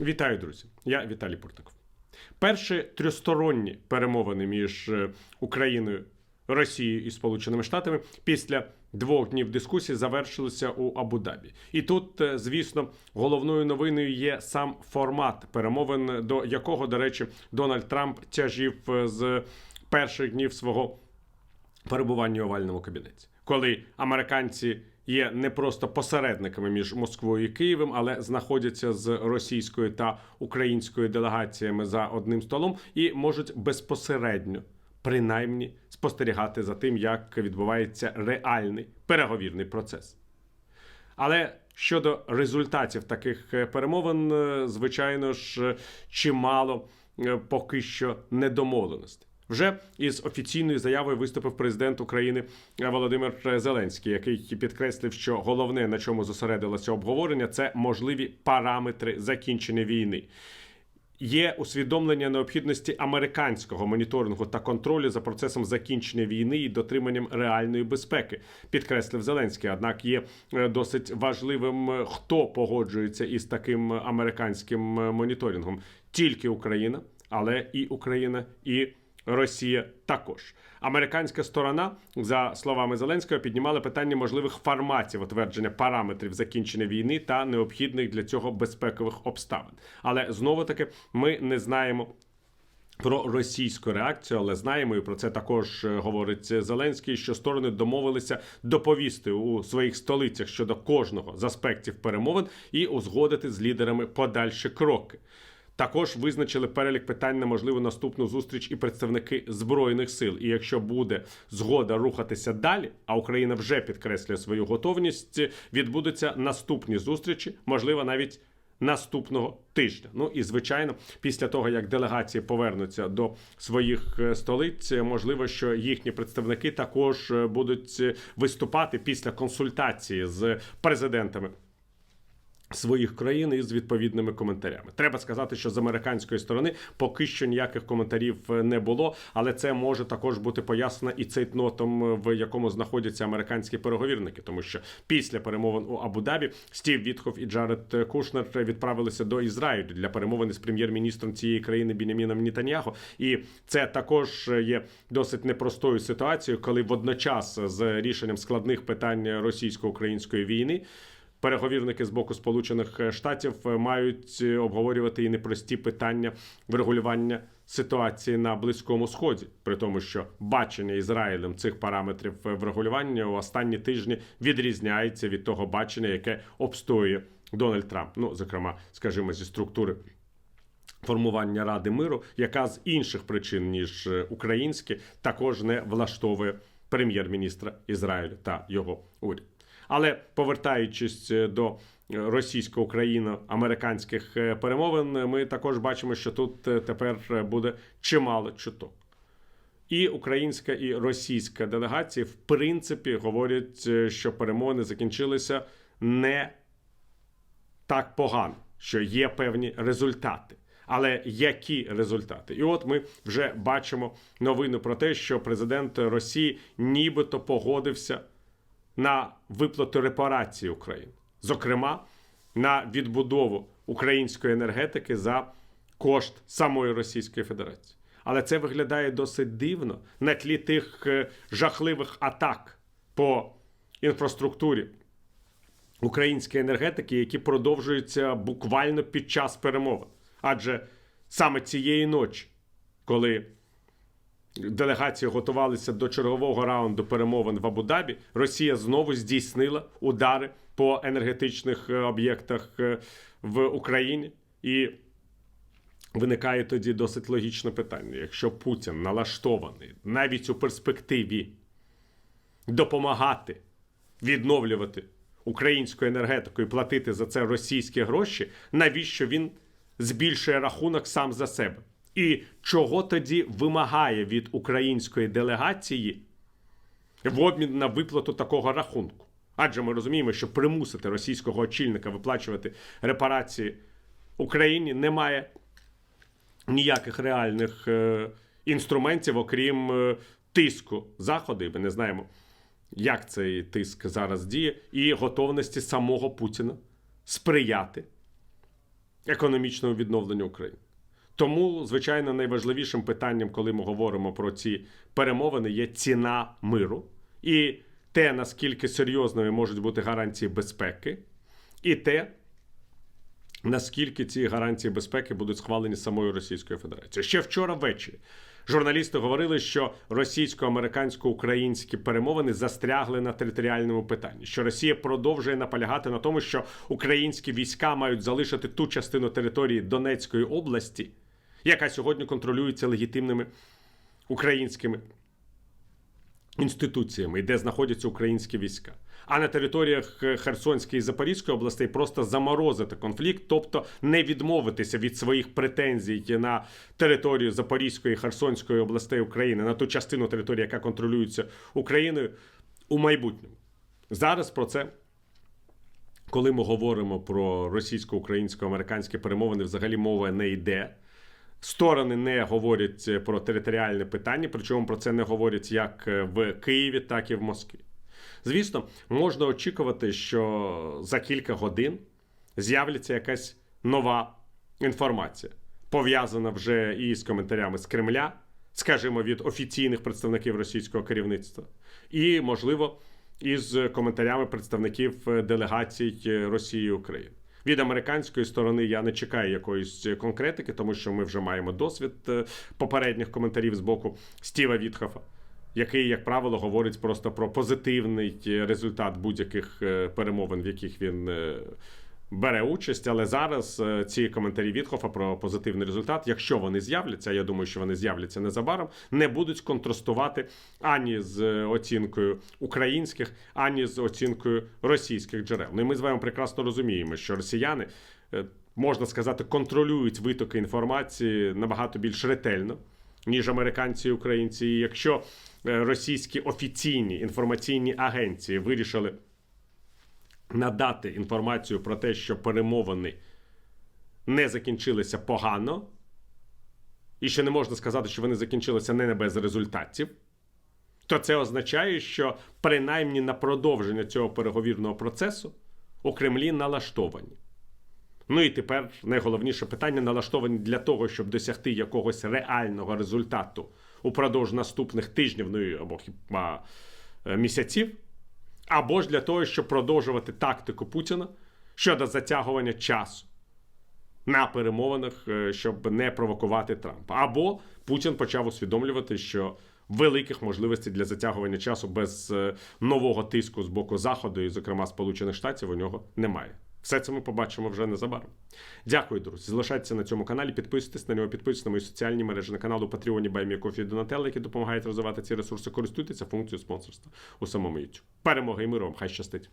Вітаю, друзі! Я Віталій Портников. Перші трьохсторонні перемовини між е, Україною, Росією і Сполученими Штатами після двох днів дискусії завершилися у Абу-Дабі. І тут, е, звісно, головною новиною є сам формат перемовин, до якого, до речі, Дональд Трамп тяжів е, з перших днів свого перебування у овальному кабінеті, коли американці є не просто посередниками між Москвою і Києвом, але знаходяться з російською та українською делегаціями за одним столом і можуть безпосередньо. Принаймні спостерігати за тим, як відбувається реальний переговірний процес. Але щодо результатів таких е, перемовин, е, звичайно ж, е, чимало поки що недомовленостей. Вже із офіційною заявою виступив президент України Володимир Зеленський, який підкреслив, що головне, на чому зосередилося обговорення, це можливі параметри закінчення війни. Є усвідомлення необхідності американського моніторингу та контролю за процесом закінчення війни і дотриманням реальної безпеки, підкреслив Зеленський. Однак є е, досить важливим, е, хто погоджується із таким американським е, моніторингом. Тільки Україна, але і Україна, і Росія також. Американська сторона, за словами Зеленського, піднімала питання можливих форматів утвердження параметрів закінчення війни та необхідних для цього безпекових обставин. Але знову таки ми не знаємо. Про російську реакцію, але знаємо, і про це також е, говорить Зеленський, що сторони домовилися доповісти у своїх столицях щодо кожного з аспектів перемовин і узгодити з лідерами подальші кроки. Також визначили перелік питань на можливу наступну зустріч і представники збройних сил. І якщо буде згода рухатися далі, а Україна вже підкреслює свою готовність, відбудуться наступні зустрічі, можливо, навіть наступного тижня. Ну і звичайно, після того як делегації повернуться до своїх е, столиць, можливо, що їхні представники також е, будуть е, виступати після консультації з президентами своїх країн із відповідними коментарями. Треба сказати, що з американської сторони поки що ніяких коментарів е, не було, але це може також бути пояснено і цейтнотом, в якому знаходяться американські переговірники, тому що після перемовин у Абу-Дабі Стів Вітхов і Джаред Кушнер відправилися до Ізраїлю для перемовин з прем'єр-міністром цієї країни Біняміном Нітаньяхо. І це також є досить непростою ситуацією, коли водночас з рішенням складних питань російсько-української війни. Переговірники з боку Сполучених Штатів мають обговорювати і непрості питання врегулювання ситуації на близькому сході, при тому, що бачення Ізраїлем цих параметрів врегулювання у останні тижні відрізняється від того бачення, яке обстоює Дональд Трамп. Ну, зокрема, скажімо, зі структури. Формування Ради миру, яка з інших причин ніж українські, також не влаштовує прем'єр-міністра Ізраїлю та його уряд. Але повертаючись е, до російсько-україно-американських е, перемовин, ми також бачимо, що тут е, тепер буде чимало чуток. І українська, і російська делегації, в принципі, говорять, що перемовини закінчилися не так погано, що є певні результати. Але які результати? І от ми вже бачимо новину про те, що президент Росії нібито погодився на виплату репарації України, зокрема на відбудову української енергетики за кошт самої Російської Федерації. Але це виглядає досить дивно на тлі тих е, жахливих атак по інфраструктурі української енергетики, які продовжуються буквально під час перемовин. Адже саме цієї ночі, коли делегації готувалися до чергового раунду перемовин в Абу-Дабі, Росія знову здійснила удари по енергетичних е, об'єктах е, в Україні. І виникає тоді досить логічне питання: якщо Путін налаштований навіть у перспективі допомагати відновлювати українську енергетику і платити за це російські гроші, навіщо він збільшує рахунок сам за себе? І чого тоді вимагає від української делегації в обмін на виплату такого рахунку? Адже ми розуміємо, що примусити російського очільника виплачувати репарації Україні немає ніяких реальних е, інструментів, окрім е, тиску заходу. Ми не знаємо, як цей тиск зараз діє, і готовності самого Путіна сприяти економічному відновленню України. Тому, звичайно, найважливішим питанням, коли ми говоримо про ці перемовини, є ціна миру і те, наскільки серйозними можуть бути гарантії безпеки, і те, наскільки ці гарантії безпеки будуть схвалені самою Російською Федерацією. Ще вчора ввечері журналісти говорили, що російсько-американсько-українські перемовини застрягли на територіальному питанні, що Росія продовжує наполягати на тому, що українські війська мають залишити ту частину території Донецької області, яка сьогодні контролюється легітимними українськими інституціями, де знаходяться українські війська. А на територіях е, Херсонської і Запорізької областей просто заморозити конфлікт, тобто не відмовитися від своїх претензій на територію Запорізької і Херсонської областей України, на ту частину території, яка контролюється Україною у майбутньому. Зараз про це. Коли ми говоримо про російсько-українсько-американські перемовини, взагалі мова не йде. Сторони не говорять про територіальне питання, причому про це не говорять як в Києві, так і в Москві. Звісно, можна очікувати, що за кілька годин з'являться якась нова інформація, пов'язана вже і з коментарями з Кремля, скажімо, від офіційних представників російського керівництва, і, можливо, із коментарями представників делегацій Росії і України. Від американської сторони я не чекаю якоїсь конкретики, тому що ми вже маємо досвід е, попередніх коментарів з боку Стіва Вітхофа, який, як правило, говорить просто про позитивний результат будь-яких е, перемовин, в яких він е, бере участь. Але зараз ці коментарі Вітхофа про позитивний результат, якщо вони з'являться, я думаю, що вони з'являться незабаром, не будуть контрастувати ані з оцінкою українських, ані з оцінкою російських джерел. Ну і ми з вами прекрасно розуміємо, що росіяни. е, Можна сказати, контролюють витоки інформації набагато більш ретельно, ніж американці і українці. І якщо е, російські офіційні інформаційні агенції вирішили надати інформацію про те, що перемовини не закінчилися погано, і що не можна сказати, що вони закінчилися не без результатів, то це означає, що принаймні на продовження цього переговірного процесу у Кремлі налаштовані. Ну і тепер найголовніше питання налаштовані для того, щоб досягти якогось реального результату упродовж наступних тижнів, ну або хіба е, місяців, або ж для того, щоб продовжувати тактику Путіна щодо затягування часу на перемовинах, е, щоб не провокувати Трампа. Або Путін почав усвідомлювати, що великих можливостей для затягування часу без е, нового тиску з боку Заходу, і, зокрема, Сполучених Штатів, у нього немає. Все це ми побачимо вже незабаром. Дякую, друзі. Залишайтеся на цьому каналі, підписуйтесь на нього, підписуйтесь на мої соціальні мережі на каналу Патреоні Баймі Донателла, які допомагають розвивати ці ресурси. Користуйтеся функцією спонсорства у самому YouTube. Перемоги і миру вам! Хай щастить!